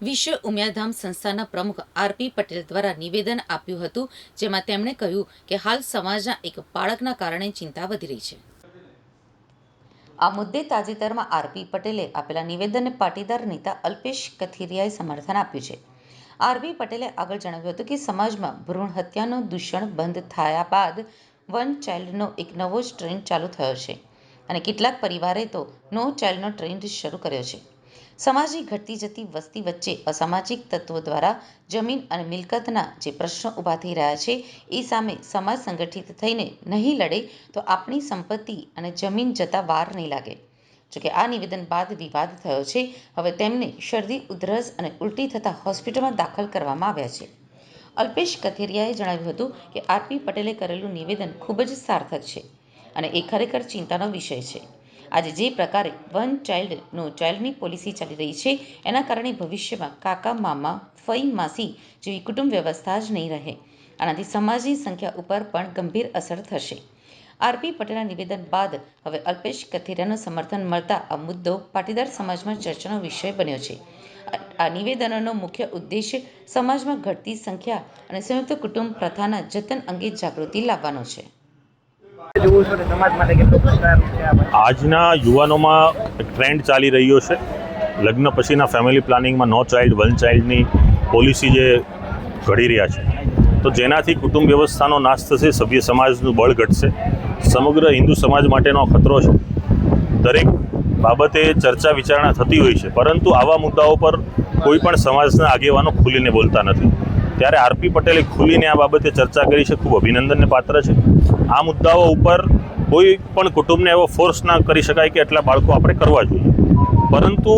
વિશ્વ ઉમિયાધામ સંસ્થાના પ્રમુખ આરપી પટેલ દ્વારા નિવેદન આપ્યું હતું, જેમાં તેમણે કહ્યું કે હાલ સમાજના એક બાળકના કારણે ચિંતા વધી રહી છે. આ મુદ્દે તાજેતરમાં આરપી પટેલે આપેલા નિવેદનને પાટીદાર નેતા અલ્પેશ કથિરિયાએ સમર્થન આપ્યું છે. આરબી પટેલે આગળ જણાવ્યું હતું કે સમાજમાં ભ્રૂણ હત્યાનું દૂષણ બંધ થયા બાદ વન ચાઇલ્ડનો એક નવો જ ટ્રેન્ડ ચાલુ થયો છે અને કેટલાક પરિવારે તો નો ચાઇલ્ડનો ટ્રેન્ડ શરૂ કર્યો છે. સમાજની ઘટતી જતી વસ્તી વચ્ચે અસામાજિક તત્વો દ્વારા જમીન અને મિલકતના જે પ્રશ્નો ઊભા થઈ રહ્યા છે, એ સામે સમાજ સંગઠિત થઈને નહીં લડે તો આપણી સંપત્તિ અને જમીન જતા વાર નહીં લાગે. જોકે આ નિવેદન બાદ વિવાદ થયો છે. હવે તેમને શરદી, ઉધરસ અને ઉલટી થતાં હોસ્પિટલમાં દાખલ કરવામાં આવ્યા છે. અલ્પેશ કથેરિયાએ જણાવ્યું હતું કે આરપી પટેલે કરેલું નિવેદન ખૂબ જ સાર્થક છે અને એ ખરેખર ચિંતાનો વિષય છે. આજે જે પ્રકારે વન ચાઇલ્ડનો ચાઇલ્ડની પોલિસી ચાલી રહી છે, એના કારણે ભવિષ્યમાં કાકા, મામા, ફઈ, માસી જેવી કુટુંબ વ્યવસ્થા જ નહીં રહે. આનાથી સમાજની સંખ્યા ઉપર પણ ગંભીર અસર થશે. આરપી પટેલના નિવેદન બાદ હવે અલ્પેશ કથિરિયાનું સમર્થન મળતા આ મુદ્દો પાટીદાર સમાજમાં ચર્ચાનો વિષય બન્યો છે. આ- નિવેદનોનો મુખ્ય ઉદ્દેશ્ય સમાજમાં ઘટતી સંખ્યા અને સંયુક્ત કુટુંબ પ્રથાના જતન અંગે જાગૃતિ લાવવાનો છે. આજના યુવાનોમાં એક ટ્રેન્ડ ચાલી રહ્યો છે. લગ્ન પછીના ફેમિલી પ્લાનિંગમાં નો ચાઇલ્ડ વન ચાઇલ્ડની પોલિસી જે ઘડી રહ્યા છે. તો જેનાથી કુટુંબ વ્યવસ્થાનો નાશ થશે, સભ્ય સમાજનું બળ ઘટશે, સમગ્ર હિન્દુ સમાજ માટેનો ખતરો છે. દરેક બાબતે ચર્ચા વિચારણા થતી હોય છે, પરંતુ આવા મુદ્દાઓ પર કોઈ પણ સમાજના આગેવાનો ખુલીને બોલતા નથી. ત્યારે આરપી પટેલે ખુલીને આ બાબતે ચર્ચા કરી છે. ખૂબ અભિનંદનને પાત્ર છે. આ મુદ્દાઓ ઉપર કોઈ પણ કુટુંબને એવો ફોર્સ ના કરી શકાય કે એટલા બાળકો આપણે કરવા જોઈએ પરંતુ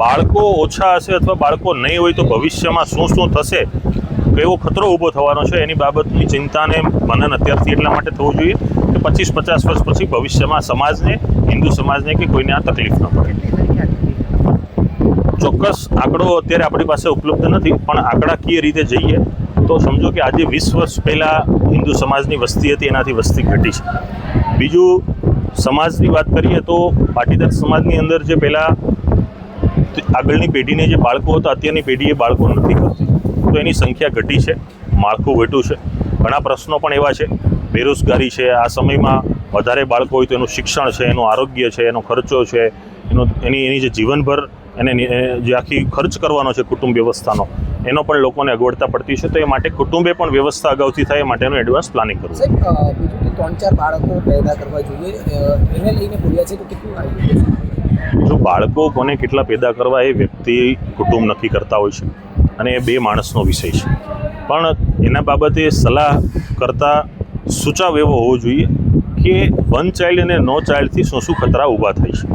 બાળકો ઓછા હશે અથવા બાળકો નહીં હોય તો ભવિષ્યમાં શું શું થશે, કેવો ખતરો ઊભો થવાનો છે, એની બાબતની ચિંતાને મનન અત્યારથી એટલા માટે થવું જોઈએ કે પચીસ પચાસ વર્ષ પછી ભવિષ્યમાં સમાજને, હિન્દુ સમાજને કે કોઈને આ તકલીફ ન પડે? ચોક્કસ આંકડો અત્યારે આપણી પાસે ઉપલબ્ધ નથી, પણ આંકડાકીય રીતે જઈએ તો સમજો કે આજે વીસ વર્ષ પહેલાં હિન્દુ સમાજની વસ્તી હતી, એનાથી વસ્તી ઘટી છે. બીજું, સમાજની વાત કરીએ તો પાટીદાર સમાજની અંદર જે પહેલાં આગળની પેઢીને જે બાળકો હતા, અત્યારની પેઢી એ બાળકો નથી કરતી. તો એની સંખ્યા ઘટી છે, માળખું ઘટ્યું છે. ઘણા પ્રશ્નો પણ એવા છે. બેરોજગારી છે, આ સમયમાં વધારે બાળકો હોય તો એનું શિક્ષણ છે, એનું આરોગ્ય છે, એનો ખર્ચો છે, એનો, એની એની જે જીવનભર એને જે આખી ખર્ચ કરવાનો છે કુટુંબ વ્યવસ્થાનો એનો પણ લોકોને અગવડતા પડતી છે તો એ માટે કુટુંબે પણ વ્યવસ્થા અગાઉથી થાય એ માટેનું એડવાન્સ પ્લાનિંગ કરવું બીજું કે ત્રણ ચાર બાળકો પેદા કરવા જોઈએ. એને લઈને બોલ્યા છે તો કેટલું જો બાળકો કોને કેટલા પેદા કરવા એ વ્યક્તિ કુટુંબ નક્કી કરતા હોય છે અને એ બે માણસનો વિષય છે. પણ એના બાબતે સલાહ કરતા સૂચાવ એવો હોવો જોઈએ કે વન ચાઇલ્ડ અને નો ચાઇલ્ડથી શું શું ખતરા ઊભા થાય છે.